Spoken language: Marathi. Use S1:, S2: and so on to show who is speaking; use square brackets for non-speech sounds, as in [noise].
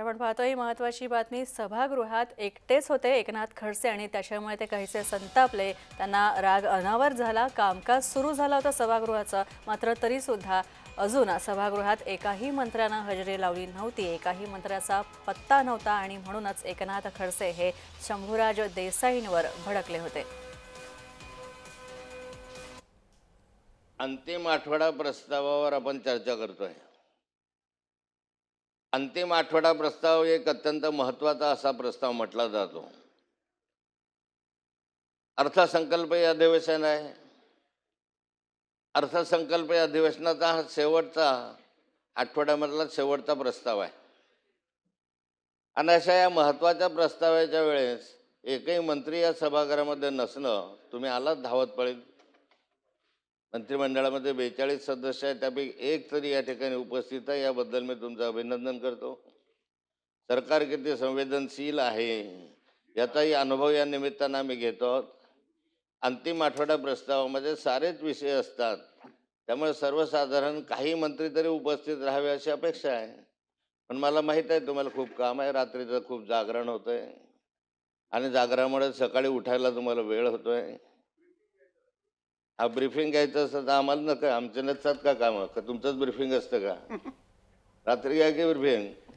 S1: तर आपण पाहतो ही बातमी. सभागृहात एकटेच होते एकनाथ खडसे आणि त्याच्यामुळे ते काहीसे संतापले. त्यांना राग अनावर झाला कामकाज सुरू झालं होतं सभागृहाचं. मात्र तरीसुद्धा अजून सभागृहात एकाही मंत्र्यानं हजेरी लावली नव्हती. एकाही मंत्र्याचा पत्ता नव्हता आणि म्हणूनच एकनाथ खडसे हे शंभूराज देसाईंवर भडकले होते.
S2: अंतिम आठवडा प्रस्तावावर आपण चर्चा करतोय. अंतिम आठवडा प्रस्ताव एक अत्यंत महत्त्वाचा असा प्रस्ताव म्हटला जातो. अर्थसंकल्प हे अधिवेशन आहे. अर्थसंकल्प या अधिवेशनाचा हा शेवटचा आठवड्यामधला शेवटचा प्रस्ताव आहे. आणि अशा या महत्त्वाच्या प्रस्तावाच्या वेळेस एकही मंत्री या सभागृहामध्ये नसणं तुम्ही आलात धावत पळीत मंत्रिमंडळामध्ये बेचाळीस सदस्य आहेत त्यापैकी एक तरी या ठिकाणी उपस्थित आहे. याबद्दल मी तुमचं अभिनंदन करतो. सरकार किती संवेदनशील आहे याचाही अनुभव या निमित्तानं आम्ही घेतो आहोत. अंतिम आठवडा प्रस्तावामध्ये सारेच विषय असतात. त्यामुळे सर्वसाधारण काही मंत्री तरी उपस्थित राहावे अशी अपेक्षा आहे. पण मला माहीत आहे तुम्हाला खूप काम आहे. रात्रीचं खूप जागरण होतं आहे आणि जागरामुळे सकाळी उठायला तुम्हाला वेळ होतो आहे हा ब्रिफिंग घ्यायचं असतं तर आम्हाला नका. आमचे नसतात का कामं? का तुमचंच ब्रिफिंग असतं का? [laughs] रात्री घ्या की ब्रिफिंग